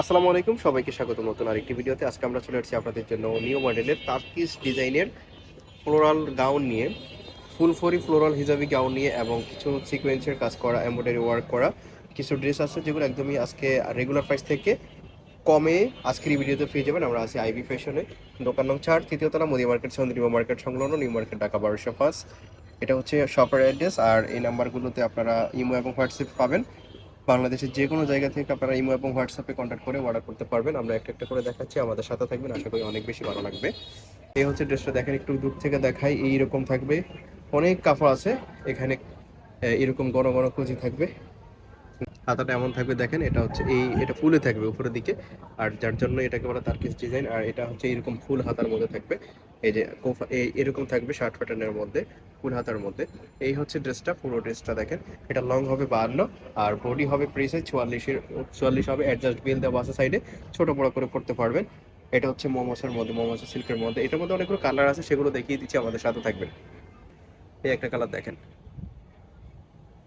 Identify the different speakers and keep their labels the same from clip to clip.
Speaker 1: আসসালামু আলাইকুম, সবাইকে স্বাগত। নতুন আরেকটি ভিডিওতে আজকে আমরা চলে এসেছি আপনাদের জন্য নিউ মডেলের তার্কিস ডিজাইনের ফ্লোরাল গাউন নিয়ে, ফুল ফরি ফ্লোরাল হিজাবি গাউন নিয়ে এবং কিছু সিকোয়েন্সের কাজ করা, এমব্রয়ডারি ওয়ার্ক করা, কিছু ড্রেস আছে যেগুলো একদমই আজকে রেগুলার প্রাইস থেকে কমে আজকের এই ভিডিওতে পেয়ে যাবেন। আমরা আছি আইবি ফ্যাশনে, দোকান নং চার তৃতীয়তলা মোদি মার্কেট চন্দ্রিমা মার্কেট, সংলগ্ন নিউ মার্কেট, ঢাকা বারোশো পাঁচ। এটা হচ্ছে শপের অ্যাড্রেস আর এই নাম্বারগুলোতে আপনারা ইমো এবং হোয়াটসঅ্যাপ পাবেন। বাংলাদেশের যে কোনো জায়গা থেকে আপনারা ইমো এবং হোয়াটসঅ্যাপে কন্ট্যাক্ট করে অর্ডার করতে পারবেন। আমরা একটা একটা করে দেখাচ্ছি, আমাদের সাথে থাকবেন, আশা করি অনেক বেশি ভালো লাগবে। এই হচ্ছে ড্রেসটা দেখেন, একটু দূর থেকে দেখাই, এইরকম থাকবে। অনেক কাপড় আছে, এখানে এরকম গরম গরম কুচি থাকবে। হাতাটা এমন থাকবে, দেখেন এটা হচ্ছে এই, এটা ফুলে থাকবে উপরের দিকে। আর যার জন্য এটাকে বলা তার্কিস ডিজাইন, আর এটা হচ্ছে এরকম ফুল হাতার মধ্যে থাকবে। এই যে এরকম থাকবে শার্ট প্যাটার্নের মধ্যে, ফুল হাতার মধ্যে। এই হচ্ছে ড্রেসটা, পুরো ড্রেসটা দেখেন। এটা লং হবে বাহান্ন আর বডি হবে প্রিসে চুয়াল্লিশের চুয়াল্লিশ হবে অ্যাডজাস্ট বিল দেওয়া আছে সাইডে ছোট বড় করে পড়তে পারবেন। এটা হচ্ছে মোমোসের মধ্যে, মোমোসের সিল্কের মধ্যে। এটার মধ্যে অনেকগুলো কালার আছে, সেগুলো দেখিয়ে দিচ্ছি, আমাদের সাথে থাকবেন। এই একটা কালার দেখেন।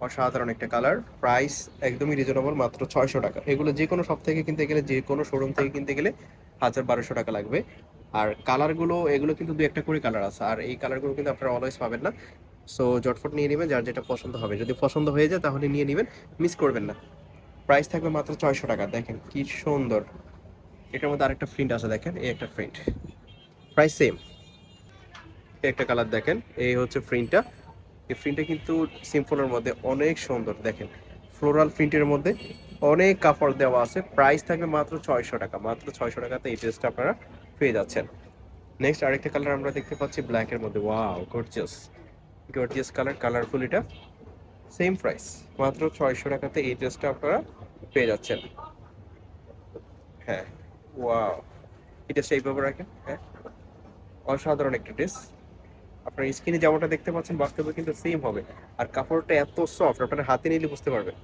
Speaker 1: অসাধারণ একটা কালার প্রাইস একদমই রিজনেবল মাত্র ছয়শো টাকা। এগুলো যে কোনো শপ থেকে কিনতে গেলে, যে কোনো শোরুম থেকে কিনতে গেলে হাজার বারোশো টাকা লাগবে। আর কালারগুলো এগুলো কিন্তু দু একটা করে কালার আছে। আর এই কালারগুলো কিন্তু আপনারা অলওয়েজ পাবেন না। সো জটফট নিয়ে নেবেন, যার যেটা পছন্দ হবে। যদি পছন্দ হয়ে যায়, তাহলে নিয়ে নেবেন মিস করবেন না। প্রাইস থাকবে মাত্র ছয়শো টাকা। দেখেন কি সুন্দর। এটার মধ্যে আরেকটা প্রিন্ট আছে, দেখেন, এই একটা প্রিন্ট প্রাইস সেম একটা কালার দেখেন, এই হচ্ছে প্রিন্টটা এই প্রিন্টটা কিন্তু সিম্পলের মধ্যে অনেক সুন্দর। দেখেন ফ্লোরাল প্রিন্টের মধ্যে অনেক কাপড় দেওয়া আছে। প্রাইস থাকবে মাত্র ছয়শো টাকা। মাত্র ছয়শো টাকাতে এই ড্রেসটা আপনারা পেয়ে যাচ্ছেন। নেক্সট আরেকটা কালার আমরা দেখতে পাচ্ছি ব্ল্যাকের মধ্যে। Wow gorgeous gorgeous colour colourful এটা। সেম প্রাইস মাত্র ছয়শো টাকাতে এই ড্রেসটা আপনারা পেয়ে যাচ্ছেন। হ্যাঁ ওয়াও এটা সেইভাবে রাখেন হ্যাঁ। অসাধারণ একটা ড্রেস আপনার স্কিনে যেমনটা দেখতে পাচ্ছেন, বাস্তবে কিন্তু সেম হবে। আর কাপড়টা এত সফট আপনার হাতে নিলে বুঝতে পারবেন।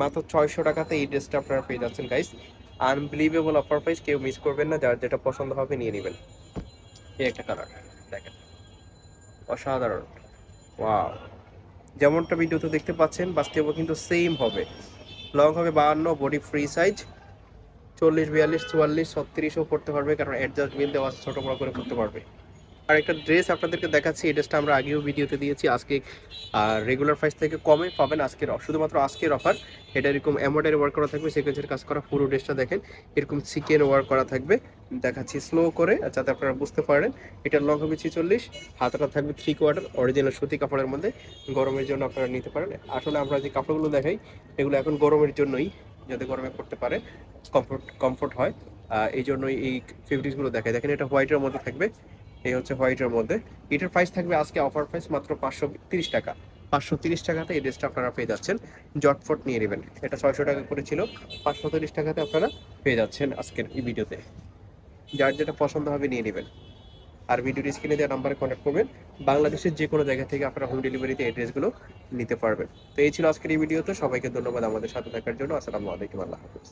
Speaker 1: মাত্র ছয়শো টাকাতে এই ড্রেসটা আপনারা পেয়ে যাচ্ছেন গাইস আনবিলিভেবল অফার প্রাইস কেউ মিস করবেন না, যার যেটা পছন্দ হবে নিয়ে নেবেন। এই একটা কালার দেখেন। অসাধারণ। ওয়াও যেমনটা ভিডিওতে দেখতে পাচ্ছেন বাস্তবে কিন্তু সেম হবে। লং হবে বাহান্ন বডি ফ্রি সাইজ চল্লিশ, বিয়াল্লিশ, চুয়াল্লিশ, ছত্রিশও পড়তে পারবে, কারণ অ্যাডজাস্ট মিল দেওয়া আছে, ছোটো বড়ো করে পড়তে পারবে। আর একটা ড্রেস আপনাদেরকে দেখাচ্ছি, এই ড্রেসটা আমরা আগেও ভিডিওতে দিয়েছি, আজকে রেগুলার প্রাইস থেকে কমে পাবেন, আজকের শুধুমাত্র আজকের অফার এটা এরকম এমব্রয়ডারি ওয়ার্ক করা থাকবে সিকোয়েন্সের কাজ করা পুরো ড্রেসটা দেখেন, এরকম চিকেন ওয়ার্ক করা থাকবে। দেখাচ্ছি স্লো করে যাতে আপনারা বুঝতে পারেন এটার লং হবে ছিচল্লিশ হাতাটা থাকবে থ্রি কোয়ার্টার অরিজিনাল সুতি কাপড়ের মধ্যে। গরমের জন্য আপনারা নিতে পারেন। আসলে আমরা যে কাপড়গুলো দেখাই, এগুলো এখন গরমের জন্যই যাতে গরমে পড়তে পারে কমফোর্ট কমফোর্ট হয়। এই জন্যই এই ফেব্রিক্সগুলো দেখায়। দেখেন, এটা হোয়াইটের মধ্যে থাকবে, এই হচ্ছে হোয়াইটের মধ্যে। এটার প্রাইস থাকবে আজকে অফার প্রাইস মাত্র পাঁচশো তিরিশ টাকা। পাঁচশো তিরিশ টাকাতে এই ড্রেসটা আপনারা পেয়ে যাচ্ছেন। জটফট নিয়ে নেবেন। এটা ছয়শো টাকা করে ছিল। পাঁচশো তিরিশ টাকাতে আপনারা পেয়ে যাচ্ছেন আজকের এই ভিডিওতে যার যেটা পছন্দ হবে নিয়ে নেবেন। আর ভিডিওর স্ক্রিনে দেওয়া নাম্বারে কন্ট্যাক্ট করবেন। বাংলাদেশের যে কোনো জায়গা থেকে আপনারা হোম ডেলিভারিতে এই ড্রেসগুলো নিতে পারবেন। তো এই ছিল আজকের এই ভিডিওতে সবাইকে ধন্যবাদ আমাদের সাথে থাকার জন্য। আসসালামু আলাইকুম, আল্লাহ হাফিজ।